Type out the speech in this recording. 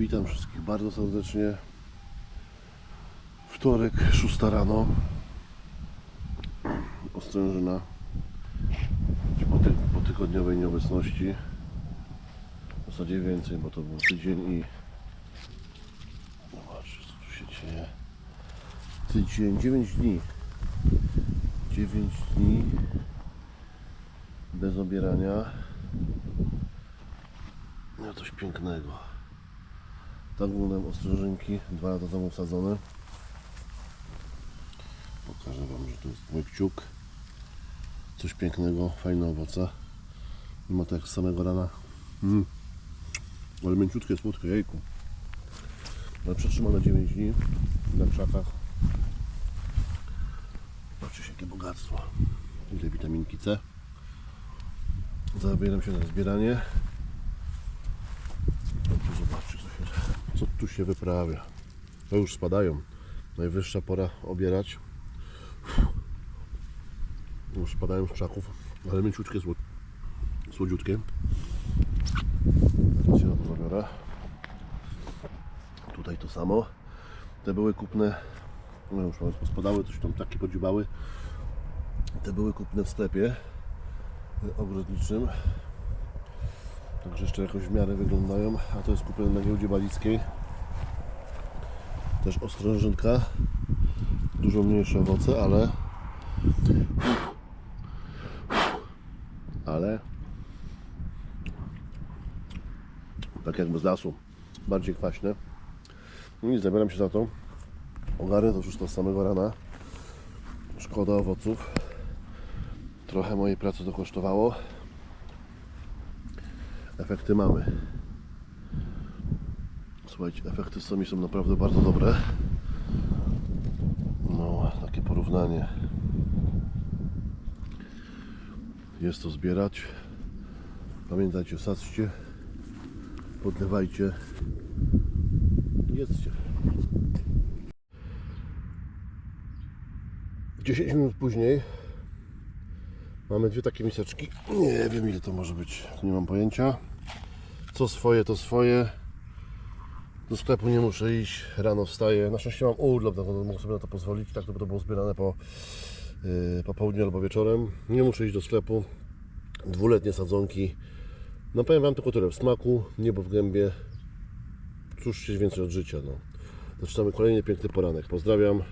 Witam wszystkich bardzo serdecznie. Wtorek, 6 rano. Ostrężyna. Po, ty, po tygodniowej nieobecności. W zasadzie więcej, bo to był tydzień i... Zobaczcie, co tu się dzieje. Tydzień, 9 dni. 9 dni bez obierania. No coś pięknego. Wyglądają ostrzeżynki, dwa lata temu wsadzone. Pokażę Wam, że to jest mój kciuk. Coś pięknego, fajne owoce. I ma tak samego rana. Mm. Ale mięciutkie, słodkie, jejku. Ale przetrzymane 9 dni na krzakach. Patrzcie, jakie bogactwo. Ile witaminki C. Zabieram się na zbieranie. No tu zobaczcie, co, się, co tu się wyprawia. To już spadają. Najwyższa pora obierać. Już spadają z krzaków, ale mięciutkie, słod... słodziutkie. Teraz się na to. Tutaj to samo. Te były kupne, no już spadały, coś tam takie podzibały. Te były kupne w sklepie ogrodniczym. Także jeszcze jakoś w miarę wyglądają, a to jest kupione na giełdzie balickiej. Też ostrężynka. Dużo mniejsze owoce, ale ale tak jakby z lasu. Bardziej kwaśne. No i zabieram się za to. Ogarnę to wszystko z samego rana. Szkoda owoców. Trochę mojej pracy to kosztowało efekty mamy. Słuchajcie, efekty sami są naprawdę bardzo dobre. No, takie porównanie. Jest to zbierać. Pamiętajcie, sadzcie, podlewajcie, jedzcie. 10 minut później Mamy dwie takie miseczki. Nie wiem ile to może być. Nie mam pojęcia. Co swoje, to swoje. Do sklepu nie muszę iść. Rano wstaję. Na szczęście mam urlop, dlatego mogę sobie na to pozwolić. Tak to by to było zbierane po, yy, po południu albo wieczorem. Nie muszę iść do sklepu. Dwuletnie sadzonki. No powiem Wam tylko tyle. W smaku, niebo w gębie. Cóż się więcej od życia. No. Zaczynamy kolejny piękny poranek. Pozdrawiam.